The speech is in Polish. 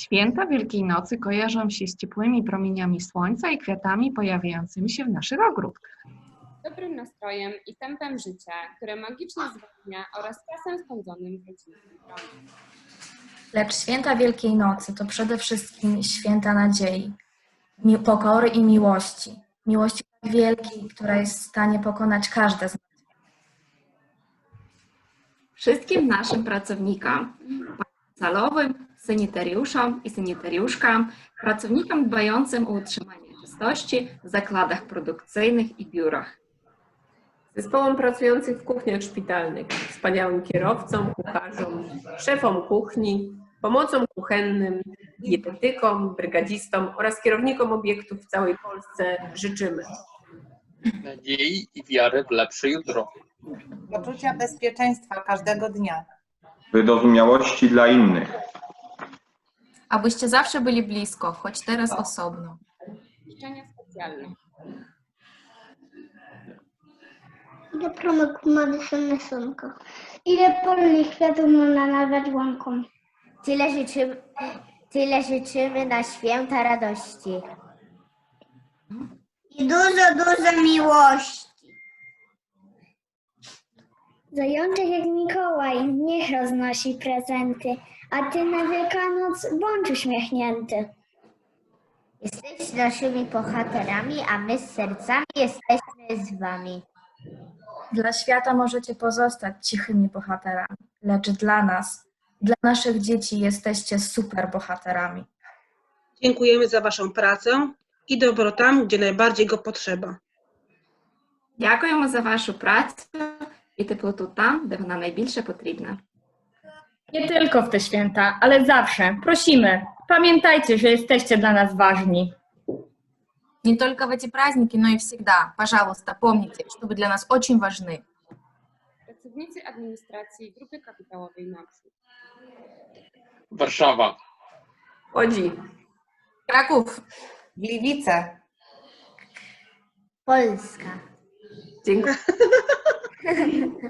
Święta Wielkiej Nocy kojarzą się z ciepłymi promieniami słońca i kwiatami pojawiającymi się w naszych ogródkach. dobrym nastrojem i tempem życia, które magicznie zwalnia oraz czasem spędzonym w rodzinnym gronie. Lecz święta Wielkiej Nocy to przede wszystkim święta nadziei, pokory i miłości. Miłości tak wielkiej, która jest w stanie pokonać każde z nas. Wszystkim naszym pracownikom, salowym, sanitariuszom i sanitariuszkam, pracownikom dbającym o utrzymanie czystości w zakładach produkcyjnych i biurach. Zespołom pracujących w kuchniach szpitalnych, wspaniałym kierowcom, kucharzom, szefom kuchni, pomocom kuchennym, dietetykom, brygadzistom oraz kierownikom obiektów w całej Polsce życzymy. nadziei i wiary w lepsze jutro. poczucia bezpieczeństwa każdego dnia, wyrozumiałości dla innych, Abyście zawsze byli blisko, choć teraz osobno. Życzenia specjalne. Ile promyków ma wysłane słonko? Ile polnych kwiatów można nazwać łąką? Tyle życzymy, tyle życzymy na święta radości. I dużo, dużo miłości. Zajączek jak Mikołaj, roznosi prezenty, a ty na Wielkanoc bądź uśmiechnięty. Jesteście naszymi bohaterami, a my z sercami jesteśmy z wami. Dla świata możecie pozostać cichymi bohaterami, lecz dla nas, dla naszych dzieci jesteście super bohaterami. Dziękujemy za Waszą pracę i dobro tam, gdzie najbardziej go potrzeba. Дякуємо за вашу працю і теплоту там, де вона найбільше потрібна. Nie tylko w te święta, ale zawsze. Prosimy, pamiętajcie, że jesteście dla nas ważni. Не только в эти праздники, но и всегда. Пожалуйста, помните, что вы для нас очень важны. Pracownicy administracji Grupy Kapitałowej NAPSU. Warszawa, Łodzi, Kraków, Gliwice, Polska. dziękuję.